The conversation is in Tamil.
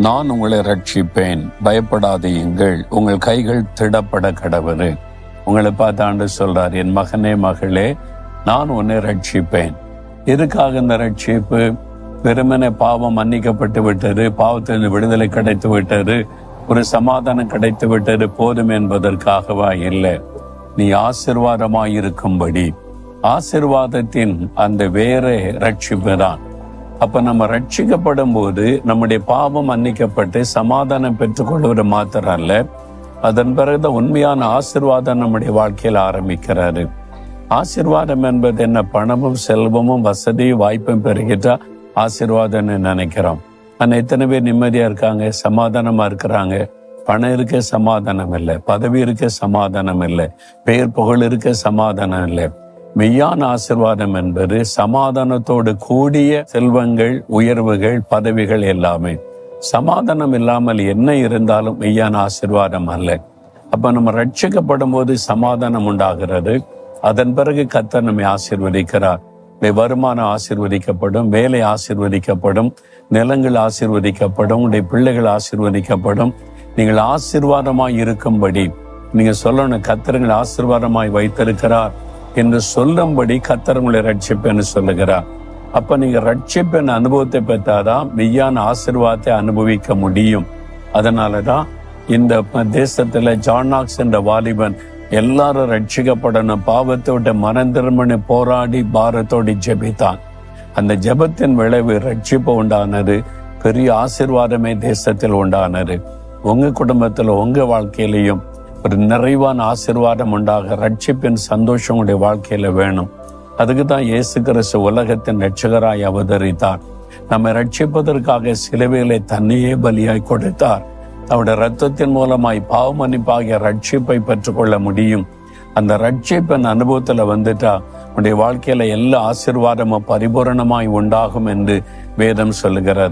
நான் உங்களை ரட்சிப்பேன். பயப்படாதீங்கள் உங்கள் கைகள் திடப்பட கடவுது உங்களை பார்த்து ஆண்டு சொல்றார் என் மகனே மகளே நான் உன்னை ரட்சிப்பேன். எதுக்காக இந்த ரட்சிப்பு? வெறுமனே பாவம் மன்னிக்கப்பட்டு விட்டது பாவத்திலிருந்து விடுதலை கிடைத்து விட்டது ஒரு சமாதானம் கிடைத்து விட்டது போதும் என்பதற்காகவா? இல்லை. நீ ஆசிர்வாதமாயிருக்கும்படி. ஆசிர்வாதத்தின் அந்த வேற ரட்சிப்பு தான் அப்ப நம்ம ரட்சிக்கப்படும் போது நம்முடைய பாவம் மன்னிக்கப்பட்டு சமாதானம் பெற்றுக்கொள்வது மாத்திரம் அல்ல அதன் பிறகு உண்மையான ஆசிர்வாதம் நம்முடைய வாழ்க்கையில் ஆரம்பிக்கிறாரு. ஆசிர்வாதம் என்பது என்ன? பணமும் செல்வமும் வசதியும் வாய்ப்பும் பெருகிட்டா ஆசிர்வாதம்னு நினைக்கிறோம். ஆனால் எத்தனை பேர் நிம்மதியா இருக்காங்க? சமாதானமா இருக்கிறாங்க. பணம் இருக்க சமாதானம் இல்லை. பதவி இருக்க சமாதானம் இல்லை. பெயர் புகழ் இருக்க சமாதானம் இல்லை. மெய்யான ஆசிர்வாதம் என்பது சமாதானத்தோடு கூடிய செல்வங்கள் உயர்வுகள் பதவிகள் எல்லாமே. சமாதானம் இல்லாமல் என்ன இருந்தாலும் மெய்யான ஆசிர்வாதம் அல்ல. அப்ப நம்ம ரட்சிக்கப்படும் போது சமாதானம் உண்டாகிறது. அதன் பிறகு கத்தர் நம்மை ஆசிர்வதிக்கிறார். வருமானம் ஆசிர்வதிக்கப்படும் வேலை ஆசிர்வதிக்கப்படும் நிலங்கள் ஆசிர்வதிக்கப்படும் உடைய பிள்ளைகள் ஆசிர்வதிக்கப்படும். நீங்கள் ஆசீர்வாதமாய் இருக்கும்படி. நீங்க சொல்லணும் கத்தருங்கள் ஆசிர்வாதமாய் வைத்திருக்கிறார். என்று சொல்லும்படி கத்தர் உங்களை ரட்சிப்பேன்னு சொல்லுகிறார். அப்ப நீங்க ரட்சிப்பின் அனுபவத்தை பெற்றாதான் மெய்யான ஆசிர்வாதத்தை அனுபவிக்க முடியும். அதனாலதான் இந்த தேசத்துல ஜானாக்ஸ் என்ற வாலிபன் எல்லாரும் ரட்சிக்கப்படணும் பாவத்தோட மனந்திருமனு போராடி பாரத்தோடு ஜெபித்தான். அந்த ஜெபத்தின் விளைவு ரட்சிப்பு உண்டானது பெரிய ஆசிர்வாதமே தேசத்தில் உண்டானது. உங்க குடும்பத்துல உங்க வாழ்க்கையிலையும் ஒரு நிறைவான ஆசீர்வாதம் உண்டாக ரட்சிப்பின் சந்தோஷம் உங்களுடைய வாழ்க்கையில வேணும். அதுக்கு தான் இயேசு கிறிஸ்து உலகத்தின் ரட்சகராய் அவதரித்தார். நம்மை ரட்சிப்பதற்காக சிலுவைகளை தன்னையே பலியாய் கொடுத்தார். அவருடைய ரத்தத்தின் மூலமாய் பாவ மன்னிப்பாகிய ரட்சிப்பை பெற்றுக்கொள்ள முடியும். அந்த ரட்சிப்பின் அனுபவத்துல வந்துட்டா உன்னுடைய வாழ்க்கையில எல்லா ஆசிர்வாதமும் பரிபூரணமாய் உண்டாகும் என்று வேதம் சொல்லுகிறார்